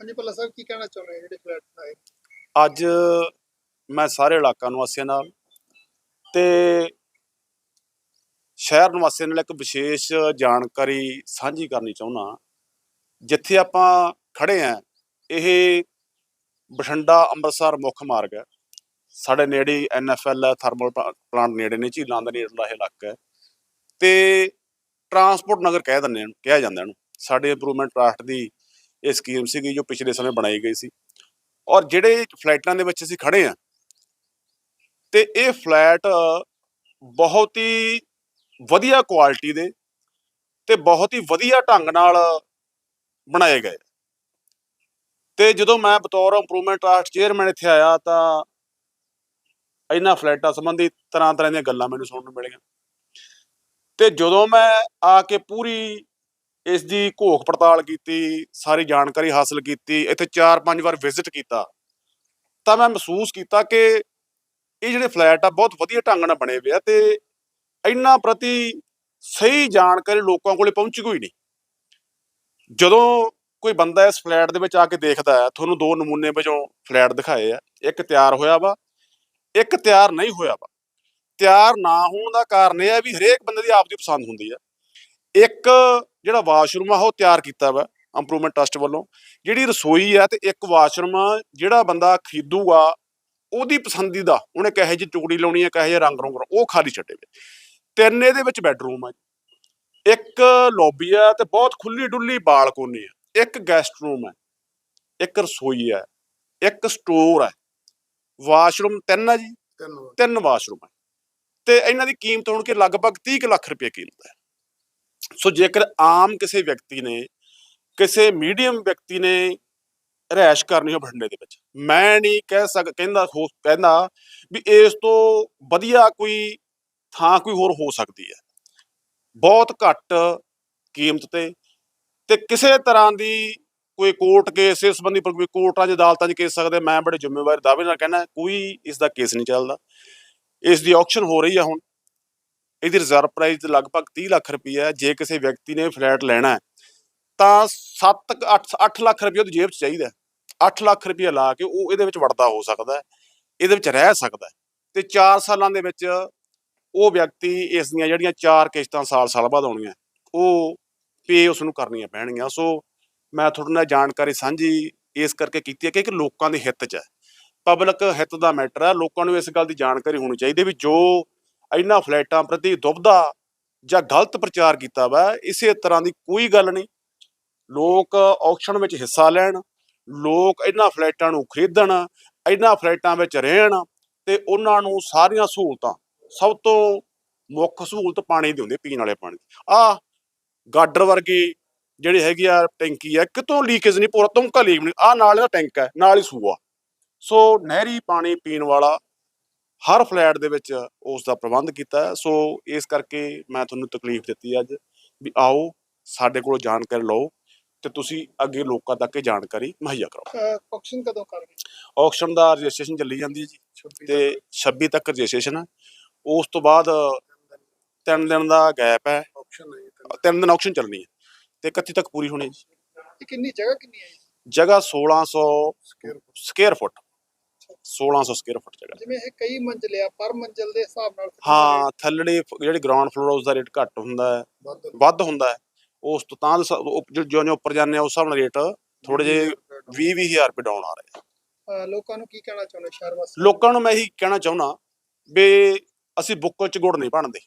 ਹਾਂਜੀ ਭੱਲਾ ਸਾਹਿਬ ਕੀ ਕਹਿਣਾ ਚਾਹੁੰਦੇ ਹੋ ਜਿਹੜੇ ਫਲੈਟ ਆਏ ਅੱਜ ਮੈਂ ਸਾਰੇ ਇਲਾਕਾ ਨਿਵਾਸੀਆਂ ਨਾਲ ਤੇ ਸ਼ਹਿਰ ਨਿਵਾਸੀਆਂ ਨਾਲ ਇੱਕ ਵਿਸ਼ੇਸ਼ ਜਾਣਕਾਰੀ ਸਾਂਝੀ ਕਰਨੀ ਚਾਹੁੰਦਾ ਜਿੱਥੇ ਆਪਾਂ ਖੜੇ ਆ ਇਹ ਬਠਿੰਡਾ ਅੰਮ੍ਰਿਤਸਰ ਮੁੱਖ ਮਾਰਗ ਹੈ। ਸਾਡੇ ਨੇੜੇ ਐਨਐਫਐਲ ਥਰਮਲ ਪਲਾਂਟ ਨੇੜੇ ਨੇ ਝੀਲਾਂ ਦਾ ਨੇੜਲਾ ਇਹ ਇਲਾਕਾ ਹੈ। ਤੇ ਟਰਾਂਸਪੋਰਟ ਨਗਰ ਕਹਿ ਦਿੰਦੇ ਇਹਨੂੰ ਕਿਹਾ ਜਾਂਦਾ ਇਹਨੂੰ। ਸਾਡੇ ਇੰਪਰੂਵਮੈਂਟ ਟਰਸਟ ਦੀ ਇਹ ਸਕੀਮ ਸੀਗੀ ਜੋ ਪਿਛਲੇ ਸਮੇਂ ਬਣਾਈ ਗਈ ਸੀ। ਔਰ ਜਿਹੜੇ ਫਲੈਟਾਂ ਦੇ ਵਿੱਚ ਅਸੀਂ ਖੜੇ ਆ ਤੇ ਇਹ ਫਲੈਟ ਬਹੁਤ ਹੀ ਵਧੀਆ ਕੁਆਲਿਟੀ ਦੇ ਤੇ ਬਹੁਤ ਹੀ ਵਧੀਆ ਢੰਗ ਨਾਲ ਬਣਾਏ ਗਏ। ਤੇ ਜਦੋਂ ਮੈਂ ਬਤੌਰ ਇੰਪਰੂਵਮੈਂਟ ਟਰਸਟ ਚੇਅਰਮੈਨ ਇੱਥੇ ਆਇਆ ਤਾਂ ਇਹਨਾਂ ਫਲੈਟਾਂ ਸੰਬੰਧੀ ਤਰ੍ਹਾਂ ਤਰ੍ਹਾਂ ਦੀਆਂ ਗੱਲਾਂ ਮੈਨੂੰ ਸੁਣਨ ਨੂੰ ਮਿਲੀਆਂ। ਤੇ ਜਦੋਂ ਮੈਂ ਆ ਕੇ ਪੂਰੀ ਇਸ ਦੀ ਘੋਖ ਪੜਤਾਲ ਕੀਤੀ, ਸਾਰੀ ਜਾਣਕਾਰੀ ਹਾਸਲ ਕੀਤੀ, ਇੱਥੇ 4-5 ਵਾਰ ਵਿਜ਼ਿਟ ਕੀਤਾ। ਤਾਂ ਮੈਂ ਮਹਿਸੂਸ ਕੀਤਾ ਕਿ ਇਹ ਜਿਹੜੇ ਫਲੈਟ ਆ, ਬਹੁਤ ਵਧੀਆ ਢੰਗ ਨਾਲ ਬਣੇ ਹੋਏ ਆ ਤੇ ਇਹਨਾਂ ਪ੍ਰਤੀ ਸਹੀ ਜਾਣਕਾਰੀ ਲੋਕਾਂ ਕੋਲੇ ਪਹੁੰਚੀ ਕੋਈ ਨਹੀਂ। ਜਦੋਂ ਕੋਈ ਬੰਦਾ ਇਸ ਫਲੈਟ ਦੇ ਵਿੱਚ ਆ ਕੇ ਦੇਖਦਾ ਹੈ, ਤੁਹਾਨੂੰ ਦੋ ਨਮੂਨੇ ਵਜੋਂ ਫਲੈਟ ਦਿਖਾਏ ਆ, ਇੱਕ ਤਿਆਰ ਹੋਇਆ ਵਾ, ਇੱਕ ਤਿਆਰ ਨਹੀਂ ਹੋਇਆ ਵਾ। ਤਿਆਰ ਨਾ ਹੋਣ ਦਾ ਕਾਰਨ ਇਹ ਹੈ ਵੀ ਹਰੇਕ ਬੰਦੇ ਦੀ ਆਪਦੀ ਪਸੰਦ ਹੁੰਦੀ ਆ। ਇੱਕ ਜਿਹੜਾ ਵਾਸ਼ਰੂਮ ਆ ਉਹ ਤਿਆਰ ਕੀਤਾ ਵਾ ਇੰਪਰੂਵਮੈਂਟ ਟਰਸਟ ਵੱਲੋਂ। ਜਿਹੜੀ ਰਸੋਈ ਆ ਤੇ ਇੱਕ ਵਾਸ਼ਰੂਮ ਆ, ਜਿਹੜਾ ਬੰਦਾ ਖਰੀਦੂਗਾ ਉਹਦੀ ਪਸੰਦੀਦਾ ਉਹਨੇ ਕਹੇ ਜਿਹੀ ਟੁਕੜੀ ਲਾਉਣੀ ਹੈ ਕਹੇ ਜਿਹੇ ਰੰਗ ਰੰਗ ਉਹ ਖਾਲੀ ਛੱਡੇ ਵੇ। ਤਿੰਨ ਇਹਦੇ ਵਿੱਚ ਬੈੱਡਰੂਮ ਆ ਜੀ। ਇੱਕ ਲੌਬੀ ਆ ਤੇ ਬਹੁਤ ਖੁੱਲੀ ਡੁੱਲੀ ਬਾਲਕੋਨੀ ਆ। ਇੱਕ ਗੈਸਟ ਰੂਮ ਹੈ ਇੱਕ ਰਸੋਈ ਹੈ ਇੱਕ ਸਟੋਰ ਹੈ ਵਾਸ਼ਰੂਮ ਤਿੰਨ ਆ ਜੀ। ਤਿੰਨ ਵਾਸ਼ਰੂਮ। ਹੈ ਤੇ ਇਹਨਾਂ ਦੀ ਕੀਮਤ ਹੁਣ ਕਿ ਲਗਭਗ 30 ਕੁ ਲੱਖ ਰੁਪਏ ਕੀਮਤ ਹੈ ਸੋ ਜੇਕਰ ਆਮ ਕਿਸੇ ਵਿਅਕਤੀ ਨੇ, ਕਿਸੇ ਮੀਡੀਅਮ ਵਿਅਕਤੀ ਨੇ ਰਹਿਸ਼ ਕਰਨੀ ਹੋ ਬਠਿੰਡੇ ਦੇ ਵਿੱਚ, ਮੈਂ ਨਹੀਂ ਕਹਿ ਸਕ, ਕਹਿੰਦਾ ਹੋ, ਕਹਿੰਦਾ ਵੀ ਇਸ ਤੋਂ ਵਧੀਆ ਕੋਈ ਥਾਂ ਕੋਈ ਹੋਰ ਹੋ ਸਕਦੀ ਹੈ। ਬਹੁਤ ਘੱਟ ਕੀਮਤ ਤੇ ਤੇ ਕਿਸੇ ਤਰ੍ਹਾਂ ਦੀ ਕੋਈ ਕੋਰਟ ਕੇਸ, ਇਸ ਸੰਬੰਧੀ ਕੋਈ ਕੋਰਟਾਂ 'ਚ ਅਦਾਲਤਾਂ 'ਚ ਕੇਸ ਸਕਦੇ, ਮੈਂ ਬੜੇ ਜ਼ਿੰਮੇਵਾਰ ਦਾਅਵੇ ਨਾਲ ਕਹਿੰਦਾ, ਕੋਈ ਇਸ ਦਾ ਕੇਸ ਨਹੀਂ ਚੱਲਦਾ। ਇਸ ਦੀ ਆਕਸ਼ਨ ਹੋ ਰਹੀ ਹੈ ਹੁਣ। ਇਹਦੀ ਰਿਜ਼ਰਵ ਪ੍ਰਾਈਸ ਲਗਭਗ 30 ਲੱਖ ਰੁਪਏ ਹੈ, ਜੇ ਕਿਸੇ ਵਿਅਕਤੀ ਨੇ ਫਲੈਟ ਲੈਣਾ ਹੈ, ਤਾਂ 7 8 8 ਲੱਖ ਰੁਪਏ ਉਹਦੀ ਜੇਬ 'ਚ ਚਾਹੀਦਾ 8 ਲੱਖ ਰੁਪਏ ਲਾ ਕੇ ਉਹ ਇਹਦੇ ਵਿੱਚ ਵੜਦਾ ਹੋ ਸਕਦਾ ਇਹਦੇ ਵਿੱਚ ਰਹਿ ਸਕਦਾ ਤੇ 4 ਸਾਲਾਂ ਦੇ ਵਿੱਚ ਉਹ ਵਿਅਕਤੀ ਇਸ ਦੀਆਂ ਜਿਹੜੀਆਂ ਚਾਰ ਕਿਸ਼ਤਾਂ ਸਾਲ ਸਾਲ ਬਾਅਦ ਆਉਣੀਆਂ, ਉਹ ਪੇ ਉਸ ਨੂੰ ਕਰਨੀਆਂ ਪੈਣਗੀਆਂ। ਸੋ ਮੈਂ ਤੁਹਾਡੇ ਨਾਲ ਜਾਣਕਾਰੀ ਸਾਂਝੀ ਇਸ ਕਰਕੇ ਕੀਤੀ ਹੈ ਕਿ ਇੱਕ ਲੋਕਾਂ ਦੇ ਹਿੱਤ 'ਚ ਹੈ। ਪਬਲਿਕ ਹਿੱਤ ਦਾ ਮੈਟਰ ਹੈ, ਲੋਕਾਂ ਨੂੰ ਇਸ ਗੱਲ ਦੀ ਜਾਣਕਾਰੀ ਹੋਣੀ ਚਾਹੀਦੀ ਵੀ ਜੋ ਇਹਨਾਂ ਫਲੈਟਾਂ ਪ੍ਰਤੀ ਦੁਬਦਾ ਜਾਂ ਗਲਤ ਪ੍ਰਚਾਰ ਕੀਤਾ ਵਾ, ਇਸੇ ਤਰ੍ਹਾਂ ਦੀ ਕੋਈ ਗੱਲ ਨਹੀਂ। ਲੋਕ ਆਕਸ਼ਨ ਵਿੱਚ ਹਿੱਸਾ ਲੈਣ, ਲੋਕ ਇਹਨਾਂ ਫਲੈਟਾਂ ਨੂੰ ਖਰੀਦਣ, ਇਹਨਾਂ ਫਲੈਟਾਂ ਵਿੱਚ ਰਹਿਣ ਤੇ ਉਹਨਾਂ ਨੂੰ ਸਾਰੀਆਂ ਸਹੂਲਤਾਂ, ਸਭ ਤੋਂ ਮੁੱਖ ਸਹੂਲਤ ਪਾਣੀ ਦੀ ਹੁੰਦੀ, ਪੀਣ ਵਾਲੇ ਪਾਣੀ ਦੀ। ਆ ਗਾਡਰ ਵਰਗੀ ਜਿਹੜੀ ਹੈਗੀ ਆ ਟੈਂਕੀ ਹੈ ਕਿਤੋਂ ਲੀਕੇਜ ਨਹੀਂ, ਪੂਰਾ ਤੁਮਕਾ ਲੀਕ ਨਹੀਂ, ਆ ਨਾਲ ਇਹਦਾ ਟੈਂਕ ਹੈ ਨਾਲ ਹੀ ਸੂਆ। ਸੋ ਨਹਿਰੀ ਪਾਣੀ ਪੀਣ ਵਾਲਾ ਹਰ ਫਲੈਟ ਦੇ ਵਿੱਚ ਉਸ ਦਾ ਪ੍ਰਬੰਧ ਕੀਤਾ ਸੋ ਇਸ ਕਰਕੇ ਮੈਂ ਤੁਹਾਨੂੰ ਤਕਲੀਫ ਦਿੱਤੀ ਅੱਜ ਵੀ ਆਓ ਸਾਡੇ ਕੋਲੋਂ ਜਾਣਕਾਰੀ ਲਓ ਤੇ ਤੁਸੀਂ ਅੱਗੇ ਲੋਕਾਂ ਤੱਕ ਇਹ ਜਾਣਕਾਰੀ ਮੁਹੱਈਆ ਕਰਵਾਓ ਆਕਸ਼ਨ ਕਦੋਂ ਕਰਨਗੇ ਆਕਸ਼ਨ ਦਾ ਰਜਿਸਟ੍ਰੇਸ਼ਨ ਚੱਲੀ ਜਾਂਦੀ ਹੈ ਜੀ 26 ਤੇ 26 ਤੱਕ ਰਜਿਸਟ੍ਰੇਸ਼ਨ ਹੈ। ਉਸ ਤੋਂ ਬਾਅਦ ਤਿੰਨ ਦਿਨ ਦਾ ਗੈਪ ਹੈ। ਆਕਸ਼ਨ ਹੈ ਇਹ ਤਿੰਨ ਦਿਨ। ਆਕਸ਼ਨ ਚੱਲਣੀ ਹੈ ਤੇ 31 ਤੱਕ ਪੂਰੀ ਹੋਣੀ ਹੈ ਜੀ। ਕਿੰਨੀ ਜਗ੍ਹਾ ਕਿੰਨੀ ਹੈ ਜਗ੍ਹਾ 1600 square square foot 1600 square foot ਜਗ੍ਹਾ। ਜਿਵੇਂ ਇਹ ਕਈ ਮੰਜ਼ਲੇ ਆ ਪਰ ਮੰਜ਼ਲ ਦੇ ਹਿਸਾਬ ਨਾਲ ਹਾਂ ਥੱਲੜੇ ਜਿਹੜੀ ਗਰਾਊਂਡ ਫਲੋਰ ਉਸ ਦਾ ਰੇਟ ਘੱਟ ਹੁੰਦਾ ਹੈ ਵੱਧ ਹੁੰਦਾ। ਹੈ। ਉਸ ਤੋਂ ਤਾਂ ਜੋ ਜਿਉਂ ਉੱਪਰ ਜਾਂਦੇ ਆ ਉਸ ਹਿਸਾਬ ਨਾਲ ਰੇਟ ਥੋੜੇ ਜਿਹੇ 20 20000 ਰੁਪਏ ਡਾਊਨ ਆ ਰਹੇ ਲੋਕਾਂ ਨੂੰ ਕੀ ਕਹਿਣਾ ਚਾਹੁੰਦੇ ਸ਼ਹਿਰ ਵਾਸੀ ਲੋਕਾਂ ਨੂੰ ਮੈਂ ਇਹੀ ਕਹਿਣਾ ਚਾਹੁੰਦਾ ਵੀ ਅਸੀਂ ਬੁੱਕਲ ਚ ਗੁੜ ਨਹੀਂ ਬਣਦੇ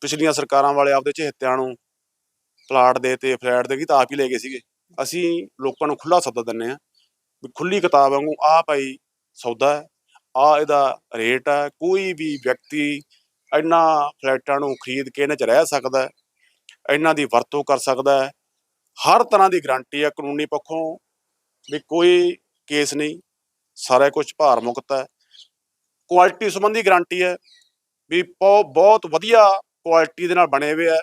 ਪਿਛਲੀਆਂ ਸਰਕਾਰਾਂ ਵਾਲੇ ਆਪਦੇ ਚਹੇਤਿਆਂ ਨੂੰ ਪਲਾਟ ਦੇ ਤੇ ਫਲੈਟ ਦੇ ਵੀ ਤਾਂ ਆਪ ਹੀ ਲੈ ਗਏ ਸੀਗੇ। ਅਸੀਂ ਲੋਕਾਂ ਨੂੰ ਖੁੱਲਾ ਸੱਦਾ ਦਿੰਨੇ ਆ ਵੀ ਖੁੱਲੀ ਕਿਤਾਬ ਵਾਂਗੂ ਆ ਭਾਈ ਸੌਦਾ ਹੈ। ਆ ਇਹਦਾ ਰੇਟ ਹੈ, ਕੋਈ ਵੀ ਵਿਅਕਤੀ ਇਹਨਾਂ ਫਲੈਟਾਂ ਨੂੰ ਖਰੀਦ ਕੇ ਇਹਨਾਂ 'ਚ ਰਹਿ ਸਕਦਾ ਹੈ, ਇਹਨਾਂ ਦੀ ਵਰਤੋਂ ਕਰ ਸਕਦਾ ਹੈ। ਹਰ ਤਰ੍ਹਾਂ ਦੀ ਗਰੰਟੀ ਹੈ ਕਾਨੂੰਨੀ ਪੱਖੋਂ ਵੀ ਕੋਈ ਕੇਸ ਨਹੀਂ, ਸਾਰਾ ਕੁਝ ਭਾਰ ਮੁਕਤ ਹੈ। ਕੁਆਲਿਟੀ ਸੰਬੰਧੀ ਗਰੰਟੀ ਹੈ ਵੀ ਬਹੁ- ਬਹੁਤ ਵਧੀਆ ਕੁਆਲਿਟੀ ਦੇ ਨਾਲ ਬਣੇ ਹੋਏ ਆ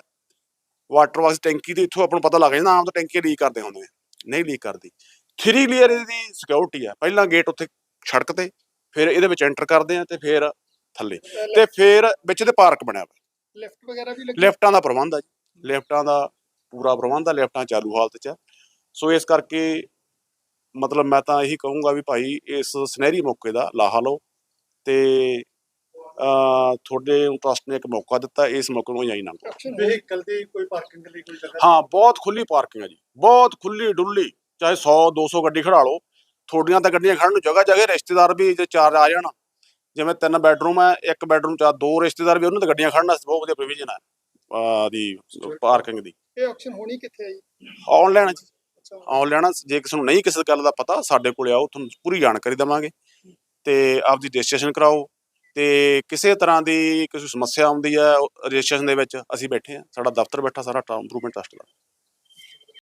ਵਾਟਰ ਵਾਸ਼ ਟੈਂਕੀ ਦੇ ਇੱਥੋਂ ਆਪਾਂ ਨੂੰ ਪਤਾ ਲੱਗ ਜਾਂਦਾ ਆਮ ਤਾਂ ਟੈਂਕੀ ਲੀਕ ਕਰਦੇ ਹੁੰਦੇ ਨਹੀਂ ਲੀਕ ਕਰਦੀ। ਥਰੀ ਲੇਅਰ ਦੀ ਸਿਕਿਉਰਿਟੀ ਹੈ, ਪਹਿਲਾਂ ਗੇਟ ਉੱਥੇ ਸੜਕ ਤੇ ਫਿਰ ਇਹਦੇ ਵਿੱਚ ਐਂਟਰ ਕਰਦੇ ਆ ਤੇ ਫਿਰ ਥੱਲੇ। ਤੇ ਫਿਰ ਵਿੱਚ ਦੇ ਪਾਰਕ ਬਣਿਆ ਹੋਇਆ। ਲਿਫਟ ਵਗੈਰਾ ਵੀ ਲੱਗੀ? ਲਿਫਟਾਂ ਦਾ ਪ੍ਰਬੰਧ ਹੈ ਜੀ। ਲਿਫਟਾਂ ਦਾ ਪੂਰਾ ਪ੍ਰਬੰਧ ਹੈ ਲਿਫਟਾਂ ਚਾਲੂ ਹਾਲਤ 'ਚ। ਸੋ ਇਸ ਕਰਕੇ ਮਤਲਬ ਮੈਂ ਤਾਂ ਇਹੀ ਕਹੂੰਗਾ ਵੀ ਭਾਈ ਇਸ ਸੁਨਹਿਰੀ ਮੌਕੇ ਦਾ ਲਾਹਾ ਲਓ ਤੇ ਤੁਹਾਡੇ ਟਰਸਟ ਨੇ ਇੱਕ ਮੌਕਾ ਦਿੱਤਾ ਇਸ ਮੌਕੇ ਨੂੰ ਜਾਈ ਨਾ ਵਹੀਕਲ ਦੀ ਕੋਈ ਪਾਰਕਿੰਗ ਲਈ ਕੋਈ ਜਗ੍ਹਾ? ਹਾਂ ਬਹੁਤ ਖੁੱਲੀ ਪਾਰਕਿੰਗ ਹੈ ਜੀ। ਬਹੁਤ ਖੁੱਲੀ ਡੁੱਲੀ ਚਾਹੇ 100 200 ਗੱਡੀ ਖੜਾ ਲਓ। ਤੁਹਾਡੀਆਂ ਤਾਂ ਗੱਡੀਆਂ ਖੜਨ ਨੂੰ ਜਗ੍ਹਾ ਜਗ੍ਹਾ ਰਿਸ਼ਤੇਦਾਰ ਵੀ ਜੇ ਚਾਰ ਆ ਜਾਣ। ਜਿਵੇਂ ਤਿੰਨ ਬੈਡਰੂਮ ਹੈ ਇੱਕ ਬੈਡਰੂਮ ਚ ਆ ਦੋ ਰਿਸ਼ਤੇਦਾਰ ਵੀ ਉਹਨਾਂ ਤੇ ਗੱਡੀਆਂ ਖੜਨ ਵਾਸਤੇ ਬਹੁਤ ਵਧੀਆ ਪ੍ਰੋਵੀਜ਼ਨ ਹੈ ਆ ਦੀ ਪਾਰਕਿੰਗ ਦੀ। ਇਹ ਐਕਸ਼ਨ ਹੋਣੀ ਕਿੱਥੇ ਹੈ ਜੀ? ਆਨਲਾਈਨ ਅੱਛਾ। ਆਨਲਾਈਨ ਜੇ ਕਿਸੇ ਨੂੰ ਨਹੀਂ ਕਿਸੇ ਗੱਲ ਦਾ ਪਤਾ ਸਾਡੇ ਕੋਲੇ ਆਓ ਤੁਹਾਨੂੰ ਪੂਰੀ ਜਾਣਕਾਰੀ ਦੇਵਾਂਗੇ। ਤੇ ਆਪਦੀ ਰਜਿਸਟ੍ਰੇਸ਼ਨ ਕਰਾਓ ਤੇ ਕਿਸੇ ਤਰ੍ਹਾਂ ਦੀ ਕਿਸੇ ਸਮੱਸਿਆ ਆਉਂਦੀ ਹੈ ਰਜਿਸਟ੍ਰੇਸ਼ਨ ਦੇ ਵਿੱਚ ਅਸੀਂ ਬੈਠੇ ਹਾਂ ਸਾਡਾ ਦਫ਼ਤਰ ਬੈਠਾ ਸਾਰਾ ਇੰਪਰੂਵਮੈਂਟ ਟਰਸਟ ਦਾ।